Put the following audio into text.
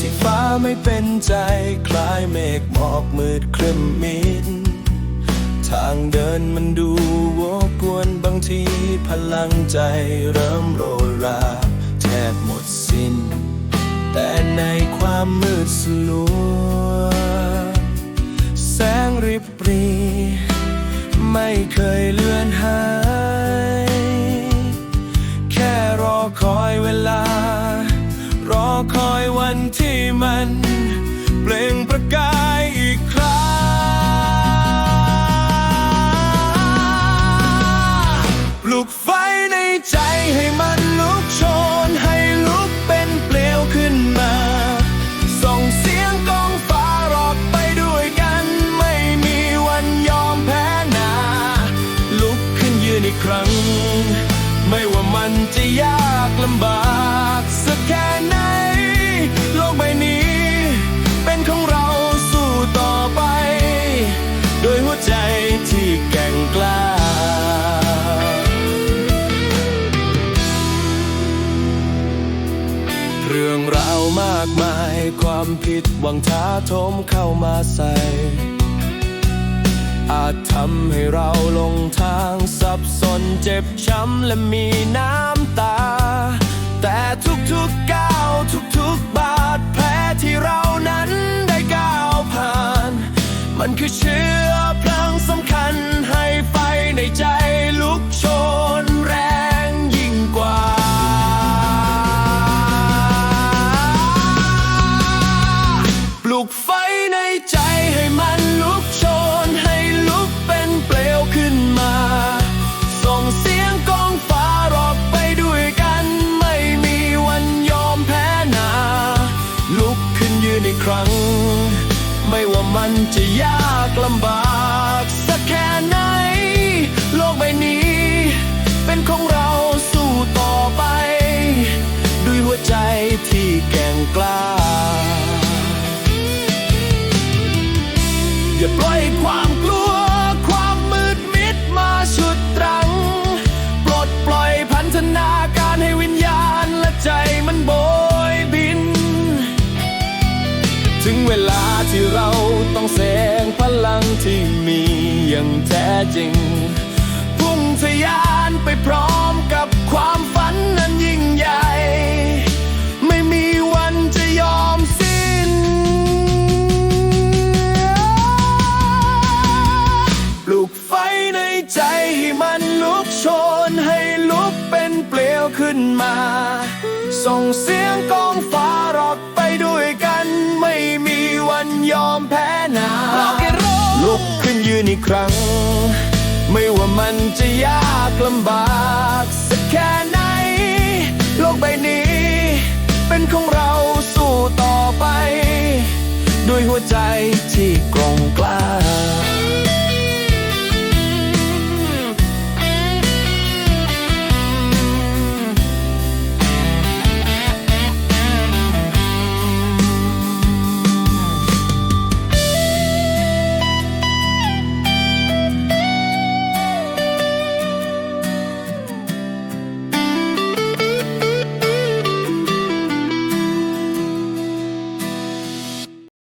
ที่ฟ้าไม่เป็นใจ คล้ายเมฆหมอกมืดครึมมิด ทางเดินมันดูวกวนบางทีพลังใจเริ่มโรยรา แทบหมดสิ้น แต่ในความมืดสลัว แสงริบปรี ไม่เคยเลือนหาย ลุกไฟในใจให้มันลุกโชน ให้ลุกเป็นเปลวขึ้นมา ส่งเสียงกองฟ้ารอกไปด้วยกัน ไม่มีวันยอมแพ้นา ลุกขึ้นยืนอีกครั้ง ไม่ว่ามันจะยากลำบาก สักแค่ไหน โลกใบนี้ มากมาย ความผิดหวังท้าทมเข้ามาใส่ อาจทำให้เราลงทางสับสนเจ็บช้ำและมีน้ำตา แต่ทุกๆก้าวทุก ลุกไฟในใจให้มันลุกโชน ให้ลุกเป็นเปลวขึ้นมา ส่งเสียงกองฟ้ารอกไปด้วยกัน ไม่มีวันยอมแพ้นา ลุกขึ้นยืนอีกครั้ง ไม่ว่ามันจะยากลำบาก อย่าปล่อยความกลัว ความมืดมิดมาชุดตรัง ปลดปล่อยพันธนาการให้วิญญาณและใจมันโบยบิน ถึงเวลาที่เราต้องแสดงพลังที่มีอย่างแท้จริง พุ่งทะยานไปพร้อม นมา ส่งเสียงกองฟ้ารอกไปด้วยกัน ไม่มีวันยอมแพ้นาลุกขึ้นยืนอีกครั้ง ไม่ว่ามันจะยากลำบากสักแค่ไหน โลกใบนี้ เป็นของเราสู้ต่อไป ด้วยหัวใจที่กร่องกล้า